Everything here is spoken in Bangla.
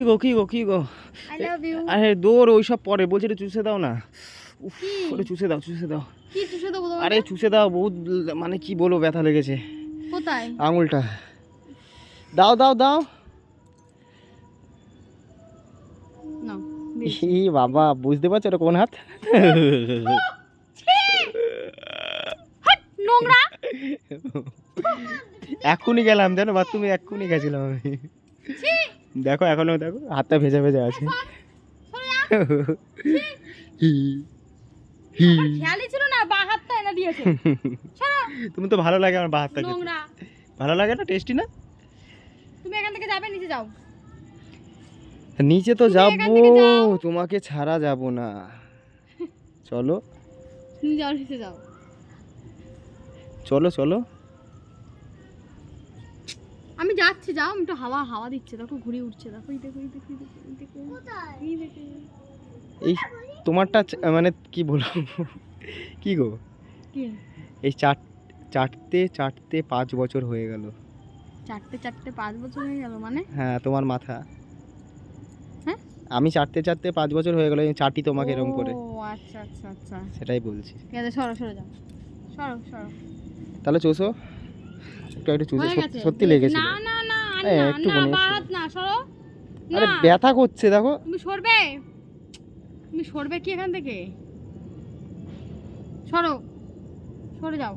কি গো কি গো কি গো? আরে দৌড় ওই সব পরে বলছি এটা চুষে দাও না। উফ? ওটা চুষে দাও চুষে দাও। কি চুষে দেবো আরে চুষে দাও বহুত মানে কি বলব ব্যথা লেগেছে। কোথায়? আঙুলটা। দাও দাও দাও। ই বাবা বুঝতে পারছ এটা কোন হাত? নোংরা। এক্ষুনি গেলাম জানো বাথরুমে এক্ষুনি গেছিলাম আমি। দেখো এখনও দেখো হাতটা ভেজা ভেজা আছে। তুমি তো ভালো লাগে আমার বা হাতটা ভালো লাগে না? টেস্টি না? তুমি এখান থেকে যাবে নিচে যাও। নিচে তো যাব তোমাকে ছাড়া যাব না। চলো। তুমি যাও নিচে যাও। চলো চলো। আমি যাচ্ছি যাও। আমি একটু হাওয়া হাওয়া দিচ্ছে। দেখো ঘুরে উঠছে দেখো এই দেখো এই দেখো এই দেখো, এই দেখো। এই তোমারটা চ- মানে কি বলব? কি গো? কি? এই চাট চাটতে চাটতে পাঁচ বছর হয়ে গেল। চারটে চারটে পাঁচ বছর হয়ে গেল মানে? হ্যাঁ তোমার মাথা। হ্যাঁ? আমি চাটতে চাটতে পাঁচ বছর হয়ে গেল চাটি তোমাকে এরকম করে। ও আচ্ছা আচ্ছা আচ্ছা। সেটাই বলছি। ঠিক আছে সরো সরো যাও। সরো সরো। তাহলে চুষো। একটু একটু সত্যি- লেগেছে না না না একটু। না সরো। আরে ব্যথা করছে দেখো। তুমি সরবে? তুমি সরবে কি এখান থেকে? সরো। সরে যাও।